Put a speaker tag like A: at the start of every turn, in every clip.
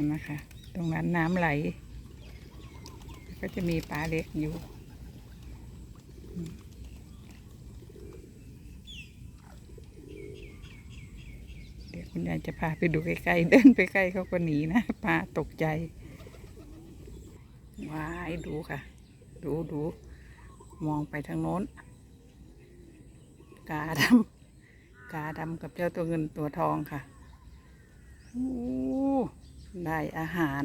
A: นนะคะ ตรงนั้นน้ำไหล ก็จะมีปลาเล็กอยู่ เดี๋ยวคุณยายจะพาไปดูใกล้ๆ เดินไปใกล้เขาก็หนีนะปลาตกใจว้ายดูค่ะ ดูดูมองไปทางโน้น กาดำกาดำกับเจ้าตัวเงินตัวทองค่ะ โอ้ ได้อาหาร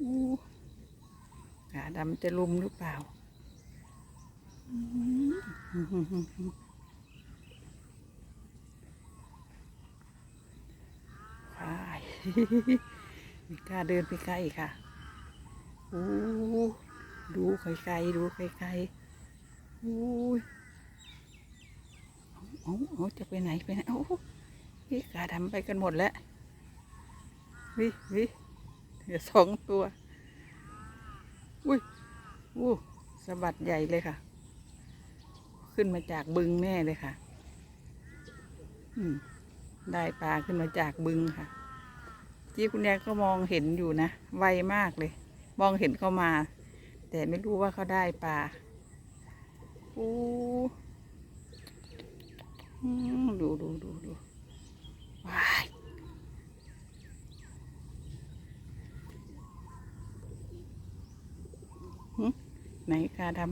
A: อู้กาดำจะลุมหรือเปล่าอืมไปไม่กล้าเดินไปใกล้ค่ะ อู้ดูไกลๆดูไกลๆอู้ย เอาเอาจะไปไหนไปไหนโอ้พี่กาดำไปกันหมดแล้ว วิวิเหลือสองตัว อุ้ยอู้สะบัดใหญ่เลยค่ะ ขึ้นมาจากบึงแน่เลยค่ะ อืมได้ปลาขึ้นมาจากบึงค่ะที่คุณยายก็มองเห็นอยู่นะ ไวมากเลย มองเห็นเขามา แต่ไม่รู้ว่าเขาได้ปลาอู้ ดูดูดูดูว้ายไหนกาดำ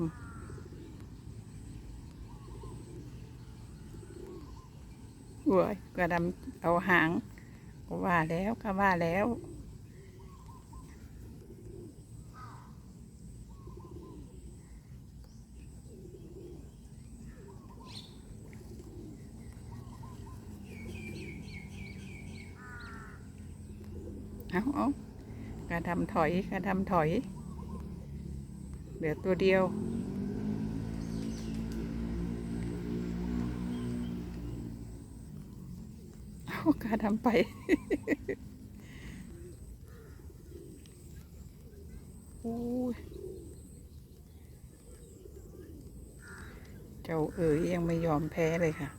A: โอ้ยกาดำเอาหางก็ว่าแล้วก็ว่าแล้ว เอาเอากระดำถอยกระดำถอย เหลือตัวเดียว เอากระดำไป โอ้ย เจ้าเอ๋ยยังไม่ยอมแพ้เลยค่ะ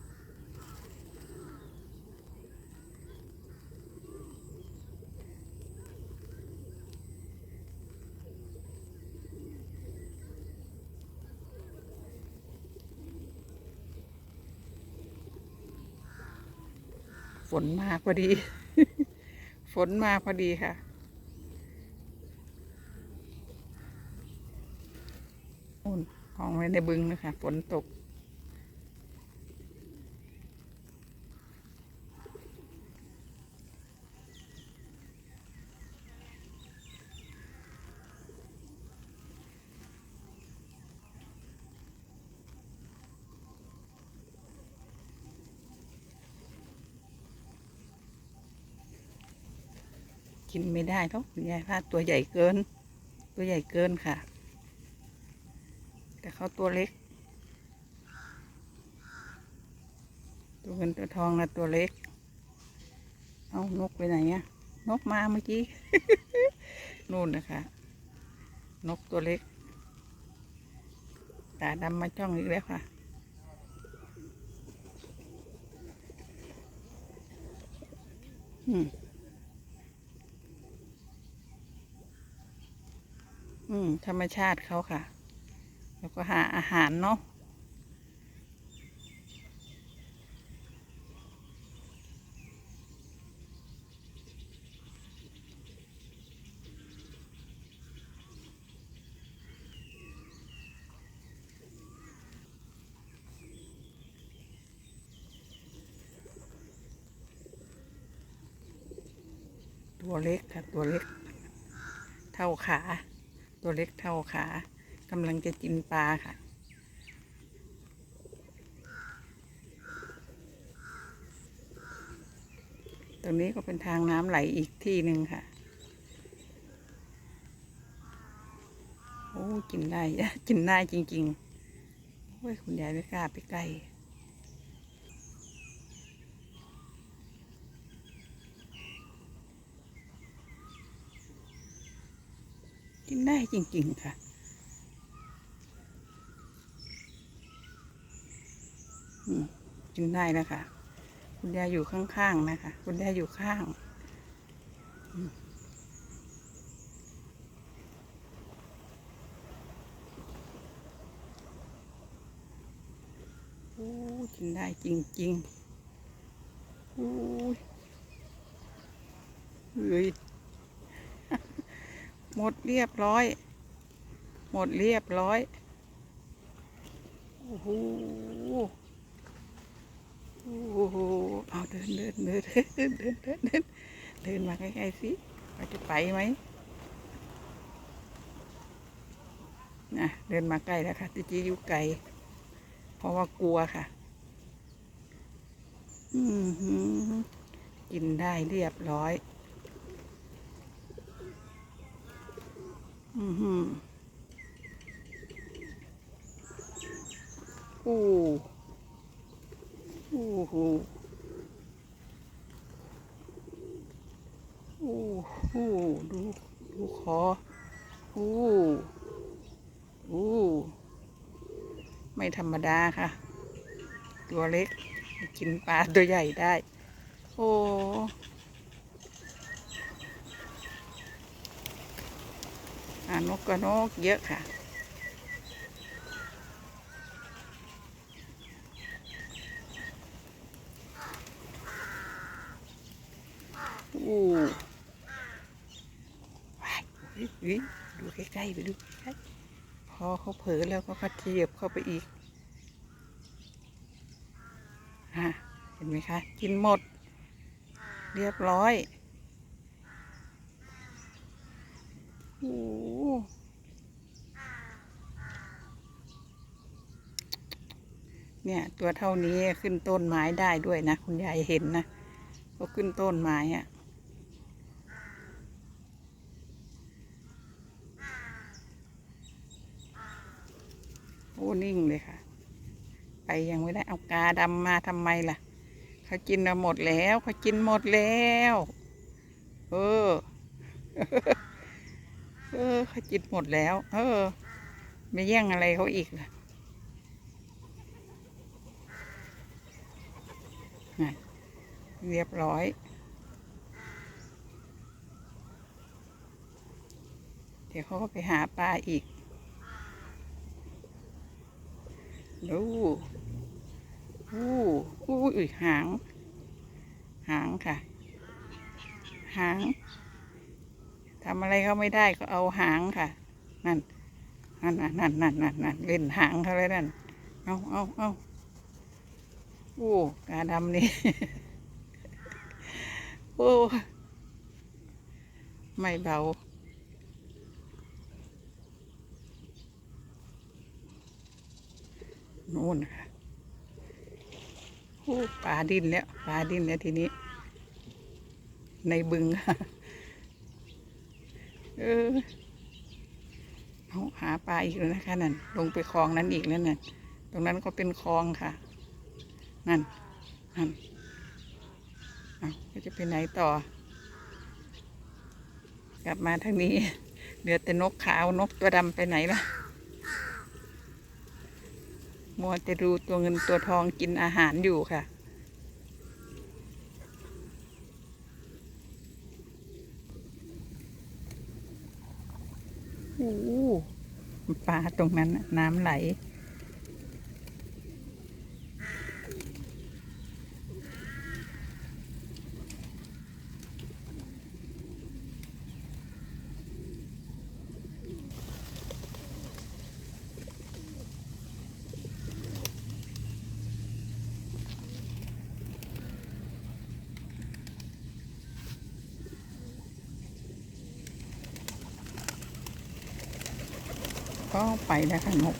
A: ฝ นมาพอดี ฝนมาพอดีค่ะนู่นของไว้ในบึงนะคะฝนตก กินไม่ได้หรอกคุณยายพลาดตัวใหญ่เกิน ตัวใหญ่เกินค่ะ แต่เขาตัวเล็ก ตัวเงินตัวทองนะตัวเล็ก เอานกไปไหนอะนกมาเมื่อกี้นู่นนะคะ นกตัวเล็กตาดำมาจ้องอีกแล้วค่ะอืม อืม ธรรมชาติเขาค่ะ แล้วก็หาอาหารเนาะตัวเล็กค่ะ ตัวเล็ก เท่าขา ตัวเล็กเท่าขากำลังจะกินปลาค่ะ ตรงนี้ก็เป็นทางน้ำไหลอีกที่หนึ่งค่ะ โอ้ กินได้กินได้จริงๆโอ้ยคุณยายไม่กล้าไปใกล้ ได้จริง ๆ ค่ะอืมกินได้แล้วค่ะคุณยายอยู่ข้างๆนะคะ คุณยายอยู่ข้างอืมโอ้กินได้จริงๆโอ้ยเฮ้ย หมดเรียบร้อย หมดเรียบร้อย โอ้โห โอ้โห เอาเดินเดินเดินเดินเดินเดินเดินเดินมาใกล้ๆสิเราจะไปไหมนะเดินมาใกล้แล้วค่ะจิจีอยู่ไกล เพราะว่ากลัวค่ะ อือหือกินได้เรียบร้อย โอ้โอ้โหโอ้โหดู ดูคอโอ้โอ้ไม่ธรรมดาค่ะ ตัวเล็ก กินปลาตัวใหญ่ได้ โอ้ อ่า นกก็นกเยอะค่ะโอ้ว้ายเฮ้ยเฮ้ยดูใกล้ๆไปดูใกล้ๆพอเขาเผลอแล้วก็กระเทียบเข้าไปอีกฮะเห็นไหมคะ กินหมด เรียบร้อย โอ้เนี่ย ตัวเท่านี้ขึ้นต้นไม้ได้ด้วยนะ คุณยายเห็นนะก็ขึ้นต้นไม้อะโอ้นิ่งเลยค่ะ ไปยังไม่ได้เอากาดำมาทำไมล่ะเขากินมาหมดแล้วเขากินหมดแล้ว เออ เออขากินหมดแล้ว เออไม่แย่งอะไรเขาอีกนะเรียบร้อยเดี๋ยวเขาก็ไปหาปลาอีก ดูอู้อู้อุ้ยหาง หางค่ะ หาง ทำอะไรเขาไม่ได้ก็เอาหางค่ะ นั่นนั่นนั่นนั่นนั่นนั่นเล่นหางเขาเลยนั่น เอาเอาเอาโอ้กาดำนี่ โอ้ ไม่เบาโน่นค่ะโอ้ปลาดินแล้วปลาดินแล้วทีนี้ ในบึงค่ะ เออเอาหาปลาอีกแล้วนะคะนั่นลงไปคลองนั้นอีกแล้วนั่นตรงนั้นก็เป็นคลองค่ะ นั่นนั่นเอาจะไปไหนต่อ กลับมาทางนี้เหลือแต่นกขาวนกตัวดำไปไหนล่ะมัวแต่ดูตัวเงินตัวทองกินอาหารอยู่ค่ะ โอ้โห ปลาตรงนั้นน้ำไหล ก็ไปแล้วค่ะนก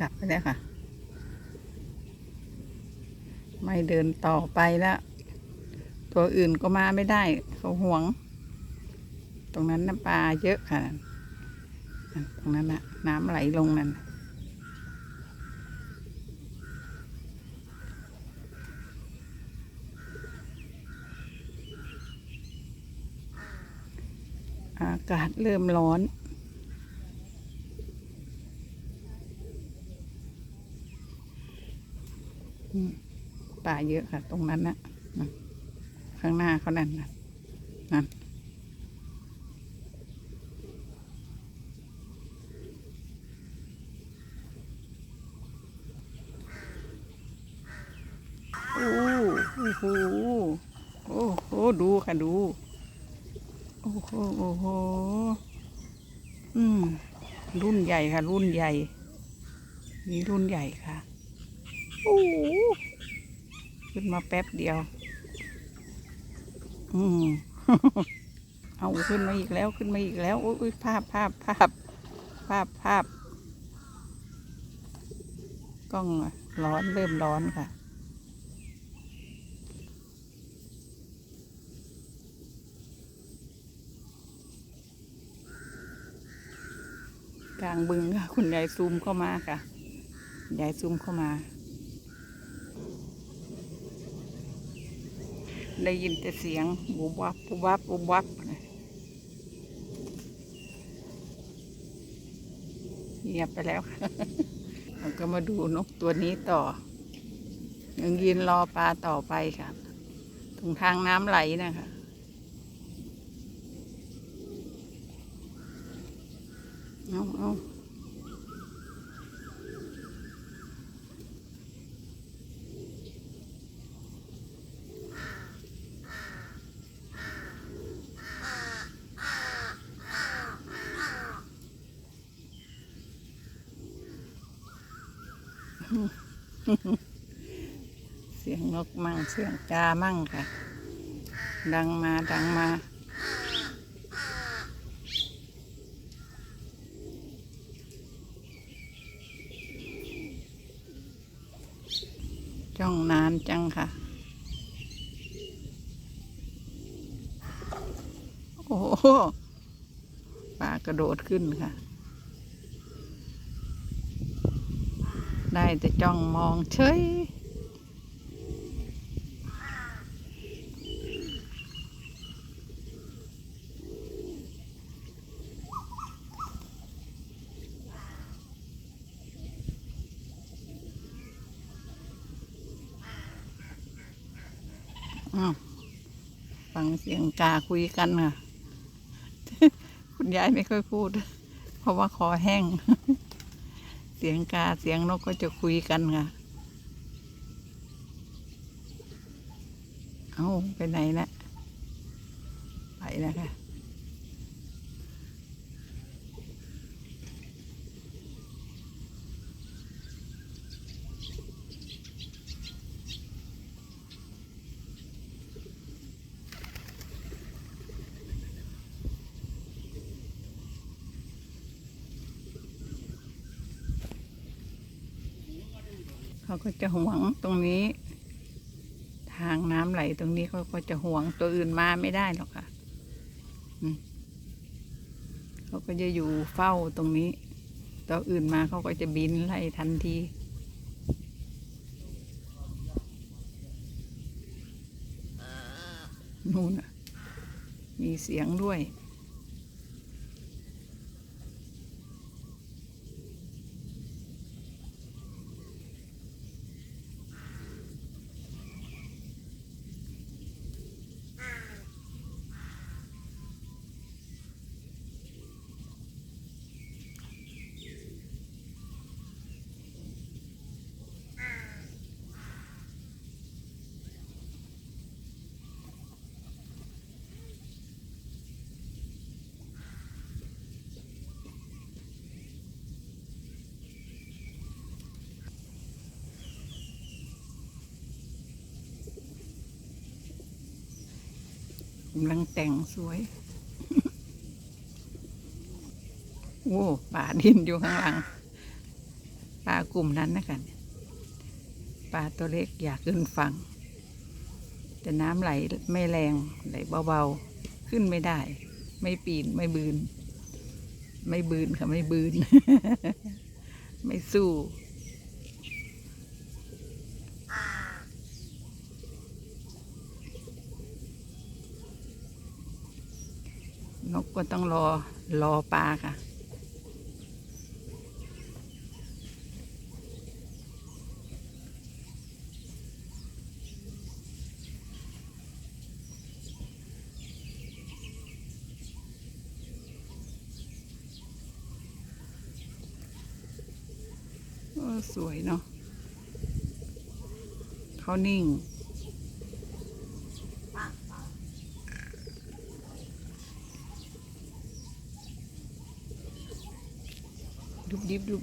A: ดับไปแล้วค่ะ ไม่เดินต่อไปแล้ว ตัวอื่นก็มาไม่ได้ เขาห่วง ตรงนั้นน้ำปลาเยอะค่ะ ตรงนั้นนะน้ำไหลลงนั่นอากาศเริ่มร้อน อืม ป่าเยอะค่ะ ตรงนั้นนะนั่นข้างหน้าเขานั่นนะนั่นโอ้โอ้โหโอ้โหดูค่ะดู โอ้โหโอ้โหอืมรุ่นใหญ่ค่ะ รุ่นใหญ่ นี่รุ่นใหญ่ค่ะ โอ้ขึ้นมาแป๊บเดียว อืมเอาขึ้นมาอีกแล้วขึ้นมาอีกแล้วโอ้ยภาพภาพภาพภาพภาพกล้องร้อนเริ่มร้อนค่ะ กลางบึงค่ะคุณยายซูมเข้ามาค่ะยายซูมเข้ามา ได้ยินแต่เสียงบุบวับบุบวับบุบวับเงียบไปแล้วค่ะเราก็มาดูนกตัวนี้ต่อ ยังยืนรอปลาต่อไปค่ะ ตรงทางน้ำไหลนะคะเอาเอาเสียงนกมั่ง เสียงกามั่งค่ะ ดังมาดังมาจ้องนานจังค่ะ โอ้โหปลากระโดดขึ้นค่ะ ได้แต่จ้องมองเฉย อ้าวฟังเสียงกาคุยกันค่ะ คุณยายไม่ค่อยพูด เพราะว่าคอแห้ง เสียงกาเสียงนกก็จะคุยกันค่ะ เอาไปไหนนะไปแล้วค่ะ เขาก็จะห่วงตรงนี้ ทางน้ำไหลตรงนี้เขาก็จะห่วงตัวอื่นมาไม่ได้หรอกค่ะเขาก็จะอยู่เฝ้าตรงนี้ ตัวอื่นมาเขาก็จะบินไล่ทันทีนู่นน่ะมีเสียงด้วย กำลังแต่งสวย โอ้ป่าดินอยู่ข้างหลังปลากลุ่มนั้นนะคะปลาตัวเล็กอยากขึ้นฝั่ง แต่น้ำไหลไม่แรงไหลเบาๆ ขึ้นไม่ได้ ไม่ปีนไม่บืน ไม่บืนค่ะ ไม่บืน ไม่สู้ น ก็ต้องรอรอปลาค่ะ สวยเนาะเขานิ่ง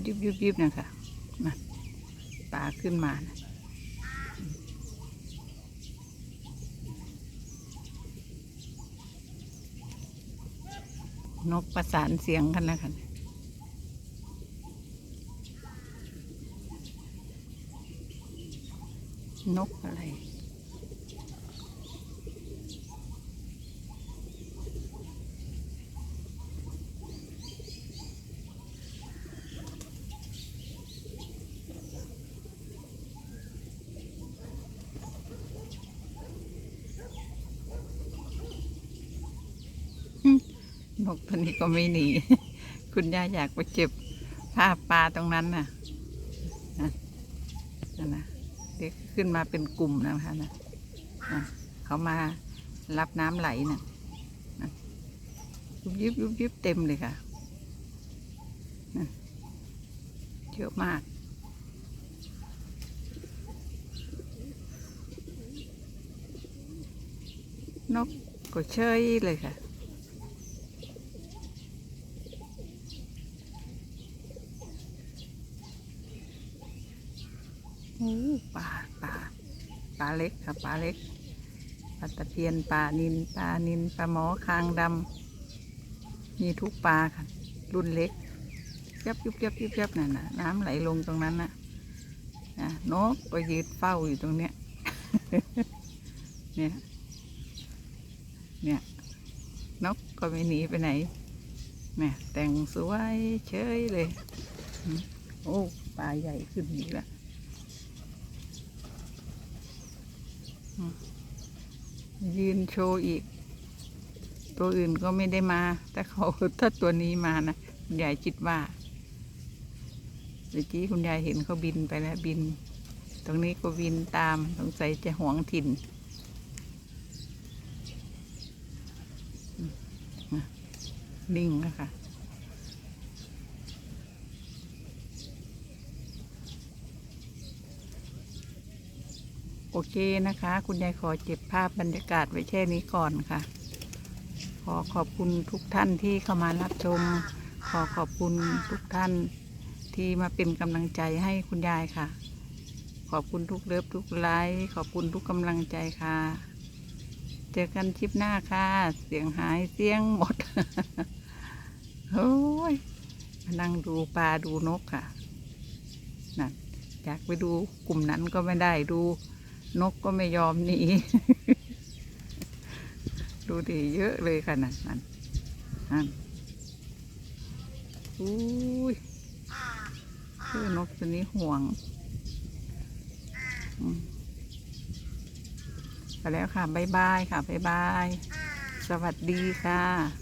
A: ยุบ ยิบยุบยุบนะคะมาปลาขึ้นมานะนกประสานเสียงกันแล้วค่ะนกอะไร น ก็ไม่หนี คุณย่าอยากไปเก็บภาพปลาตรงนั้นน่ะนะนั่นะเด็กขึ้นมาเป็นกลุ่มนะคะนะนะเขามารับน้ำไหลน่ะนะยุบยิบยุบยิบเต็มเลยค่ะนะเยอะมากนกก็เชยเลยค่ะ ปลาปลาปลาเล็กค่ะปลาเล็กปลาตะเพียนปลานินปลานินปลาหมอคางดำมีทุกปลาค่ะ รุ่นเล็กยับยุบยับยุบยับนั่นน่ะน้ำไหลลงตรงนั้นน่ะนะนกก็ยืนเฝ้าอยู่ตรงเนี้ยเนี่ยเนี่ยนกก็ไม่หนีไปไหนเนี่ยแต่งสวยเฉยเลย โอ้ปลาใหญ่ขึ้นอีกแล้ว ยืนโชว์อีก ตัวอื่นก็ไม่ได้มา แต่เขาถ้าตัวนี้มานะคุณยายคิดว่าเมื่อกี้คุณยายเห็นเขาบินไปแล้วบิน ตรงนี้ก็บินตามสงสัยจะหวงถิ่นนิ่งนะคะ โอเคนะคะ คุณยายขอเก็บภาพบรรยากาศไว้แค่นี้ก่อนค่ะ ขอขอบคุณทุกท่านที่เข้ามารับชม ขอขอบคุณทุกท่านที่มาเป็นกำลังใจให้คุณยายค่ะ ขอบคุณทุกเลิฟทุกไลค์ขอบคุณทุกกำลังใจค่ะ เจอกันคลิปหน้าค่ะ เสียงหายเสียงหมดโอ้ยมานั่งดูปลาดูนกค่ะนั่นอยากไปดูกลุ่มนั้นก็ไม่ได้ดู นกก็ไม่ยอมหนี ดูดิเยอะเลยค่ะนั่นนั่นนั่นอุ้ยคือนกตัวนี้ห่วงไปแล้วค่ะ บ๊ายบายค่ะ บ๊ายบาย สวัสดีค่ะ